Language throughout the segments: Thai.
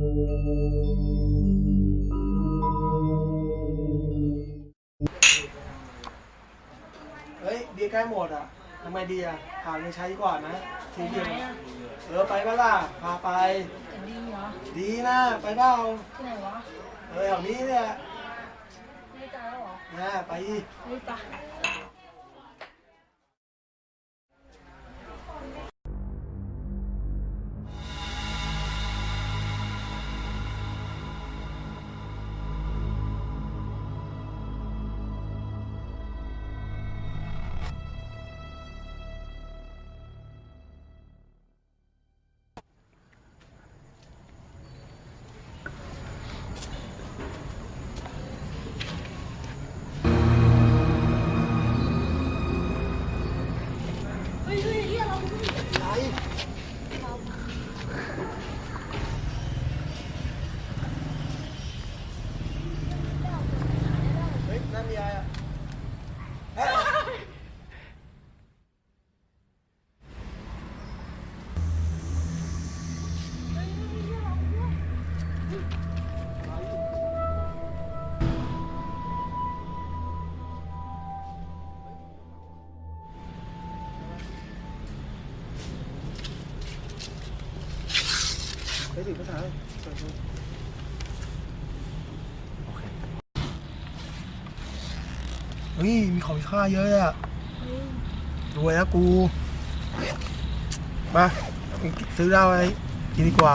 เฮ้ยเบียร์ใกล้หมดอะทำไมดีอะหาเงินใช้ดีกว่านะทีเดียวเออไปก็ล่ะพาไปจะดีเหรอ ดีนะไปเปล่าที่ไหนวะเออแถวนี้เนี่ยไม่ได้ใจแล้วเหรอนะไปดิไม่ป ไปถึงภาษาเลยสวัสดีโอเคเฮ้ยมีของมีค่าเยอะเลยอะรวยแล้วกู มา ซื้อเหล้าอะไรกินดีกว่า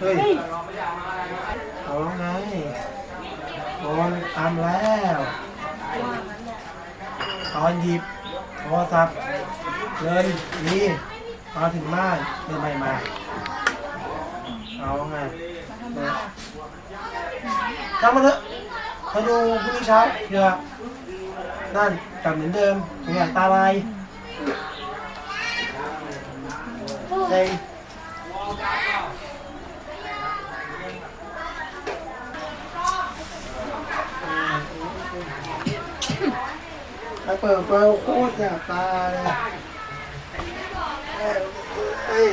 เฮ้ยเอาแล้วไงโดนตามแล้วตอนหยิบโทรศัพท์เงินนี่มาถึงบ้านเดินไปมา เอาไงเออทำมาเถอะมาดูพรุ่งนี้เช้าเผื่อนั่นกลับเหมือนเดิมเป็นไงตาลายเซ็ง ไอเปิดเฟลโคตรแสบตาเลยเอ้ยเอ้ย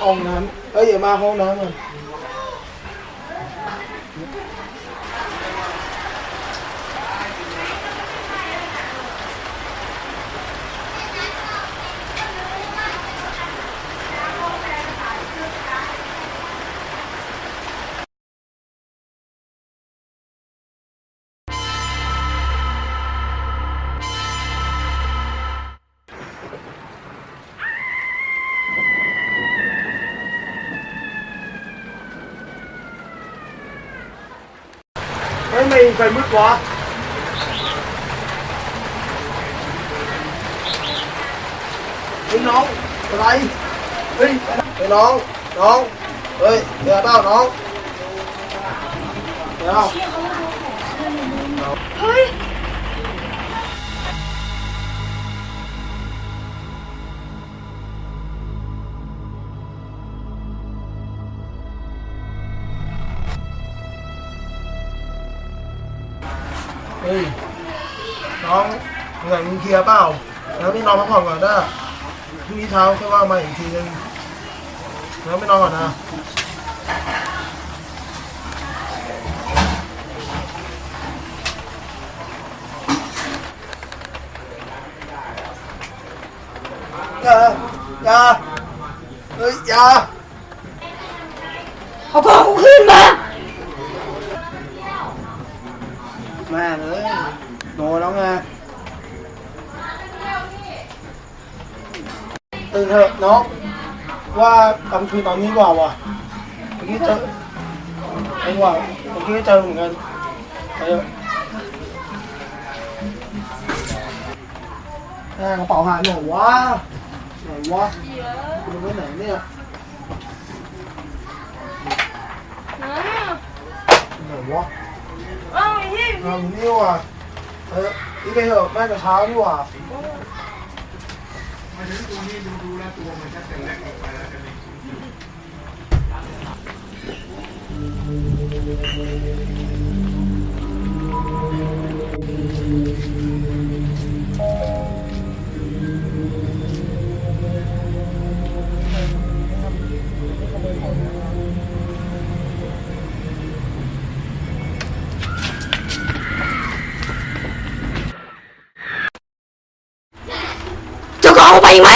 ห้องน้ำเอ้ยอย่ามาห้องน้ำก่อน เฮ้ยไม่ไฟมืดวะเฮ้ยน้องอะไรเฮ้ย เฮ้ยน้องเหนื่อยมึงเคลียร์เปล่า แล้วไม่นอนพักผ่อนก่อนนะพรุ่งนี้เช้าค่อยว่ามาอีกทีนึงแล้วไม่นอนก่อนนะยายาเฮ้ยยาเอากล้องกูขึ้นมา แม่เลยโดนแล้วไงตื่นเถอะน้องว่ากำคืนตอนนี้ดีกว่า วะเมื่อกี้เจอไอ้ว่าเมื่อกี้เจอเหมือนกันไปเถอะแม่กระเป๋าหายไหนวะไหนวะ เดี๋ยว อยู่ไว้ไหนเนี่ย นะ ไหนวะ เอ้าไอ้เหี้ย เอาอยู่นี่ว่ะเออนี่ไปเถอะแม่จะเช้านี่ว่ะ เจ้าก็เ ไปอีกไหม